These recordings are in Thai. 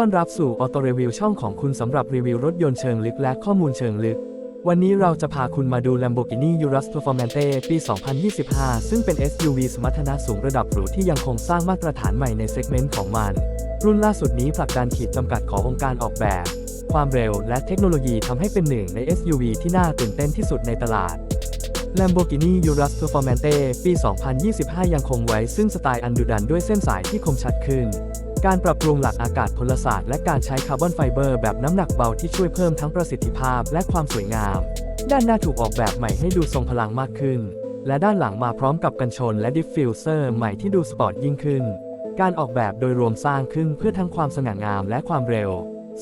ต้อนรับสู่ออโตรีวิวช่องของคุณสำหรับรีวิวรถยนต์เชิงลึกและข้อมูลเชิงลึก วันนี้เราจะพาคุณมาดู Lamborghini Urus Performante ปี 2025 ซึ่งเป็น SUV สมรรถนะสูงระดับหรูที่ยังคงสร้างมาตรฐานใหม่ในเซกเมนต์ของมัน รุ่นล่าสุดนี้ผลักดันขีดจำกัดขององค์การออกแบบ ความเร็วและเทคโนโลยีทำให้เป็นหนึ่งใน SUV ที่น่าตื่นเต้นที่สุดในตลาด Lamborghini Urus Performante ปี 2025 ยังคงไว้ซึ่งสไตล์อันดุดันด้วยเส้นสายที่คมชัดขึ้น การปรับปรุงหลักอากาศพลศาสตร์ และการใช้คาร์บอนไฟเบอร์แบบน้ำหนักเบาที่ช่วยเพิ่มทั้งประสิทธิภาพและความสวยงาม ด้านหน้าถูกออกแบบใหม่ให้ดูทรงพลังมากขึ้น และด้านหลังมาพร้อมกับกันชนและดิฟฟิวเซอร์ใหม่ที่ดูสปอร์ตยิ่งขึ้น การออกแบบโดยรวมสร้างขึ้นเพื่อทั้งความสง่างามและความเร็ว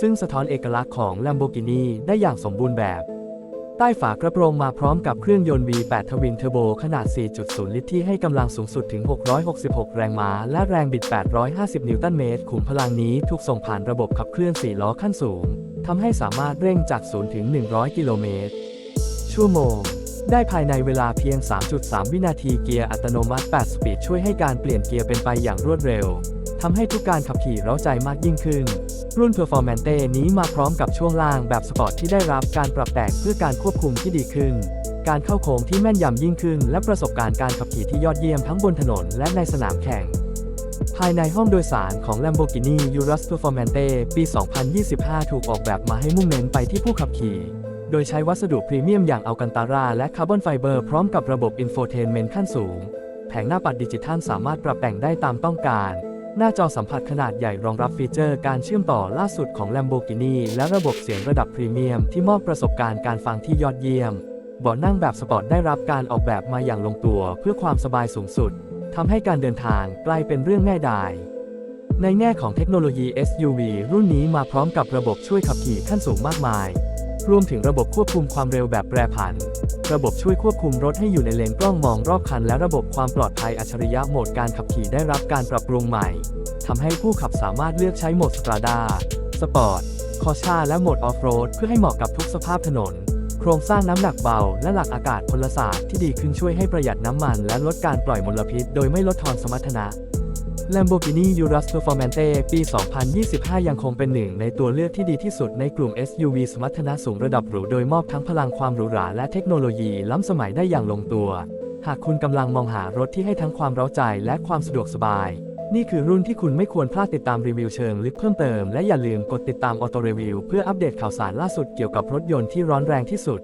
ซึ่งสะท้อนเอกลักษณ์ของ Lamborghini ได้อย่างสมบูรณ์แบบ ใต้ฝากระโปรงมาพร้อมกับเครื่องยนต์ V8 ทวินเทอร์โบขนาด 4.0 ลิตรที่ให้กำลังสูงสุดถึง 666 แรงม้า และแรงบิด 850 นิวตันเมตร ขุมพลังนี้ถูกส่งผ่านระบบขับเคลื่อน 4 ล้อขั้นสูง ทำให้สามารถเร่งจาก 0 ถึง 100 กิโลเมตร ชั่วโมง ได้ภายในเวลาเพียง 3.3 วินาทีเกียร์อัตโนมัติ 8 สปีดช่วยให้การเปลี่ยนเกียร์เป็นไปอย่างรวดเร็ว ทำให้ทุกการขับขี่เร้าใจมากยิ่งขึ้น รุ่น Performante นี้มาพร้อมกับช่วงล่างแบบสปอร์ตที่ได้รับการปรับแต่งเพื่อการควบคุมที่ดีขึ้น การเข้าโค้งที่แม่นยำยิ่งขึ้น และประสบการณ์การขับขี่ที่ยอดเยี่ยมทั้งบนถนนและในสนามแข่ง ภายในห้องโดยสารของ Lamborghini Urus Performante ปี 2025 ถูกออกแบบมาให้มุ่งเน้นไปที่ผู้ขับขี่โดยใช้วัสดุพรีเมียมอย่างอัลกันตาราและคาร์บอนไฟเบอร์พร้อมกับระบบอินโฟเทนเมนต์ขั้นสูง แผงหน้าปัดดิจิทัลสามารถปรับแต่งได้ตามต้องการ หน้าจอสัมผัสขนาดใหญ่รองรับฟีเจอร์การเชื่อมต่อล่าสุดของ Lamborghini และระบบเสียงระดับพรีเมียมที่มอบประสบการณ์การฟังที่ยอดเยี่ยมเบาะนั่งแบบสปอร์ตได้รับการออกแบบมาอย่างลงตัวเพื่อความสบายสูงสุดทำให้การเดินทางกลายเป็นเรื่องง่ายดาย ในแง่ของเทคโนโลยี SUV รุ่นนี้มาพร้อมกับระบบช่วยขับขี่ขั้นสูงมากมาย รวมถึงระบบควบคุมความเร็วแบบแปรผัน ระบบช่วยควบคุมรถให้อยู่ในเลนกล้องมองรอบคัน และระบบความปลอดภัยอัจฉริยะโหมดการขับขี่ได้รับการปรับปรุงใหม่ทำให้ผู้ขับสามารถเลือกใช้โหมดสตราดาสปอร์ต คอชาและโหมดออฟโรดเพื่อให้เหมาะกับทุกสภาพถนน โครงสร้างน้ำหนักเบา และหลักอากาศพลศาสตร์ที่ดีขึ้นช่วยให้ประหยัดน้ำมัน และลดการปล่อยมลพิษ โดยไม่ลดทอนสมรรถนะ Lamborghini Urus Performante ปี 2025 ยังคงเป็นหนึ่งในตัวเลือกที่ดีที่สุดในกลุ่ม SUV สมรรถนะสูงระดับหรูโดยมอบทั้งพลังความหรูหราและเทคโนโลยีล้ำสมัยได้อย่างลงตัว หากคุณกำลังมองหารถที่ให้ทั้งความเร้าใจและความสะดวกสบาย นี่คือรุ่นที่คุณไม่ควรพลาดติดตามรีวิวเชิงลึกเพิ่มเติมและอย่าลืมกดติดตามออโตรีวิวเพื่ออัปเดตข่าวสารล่าสุดเกี่ยวกับรถยนต์ที่ร้อนแรงที่สุด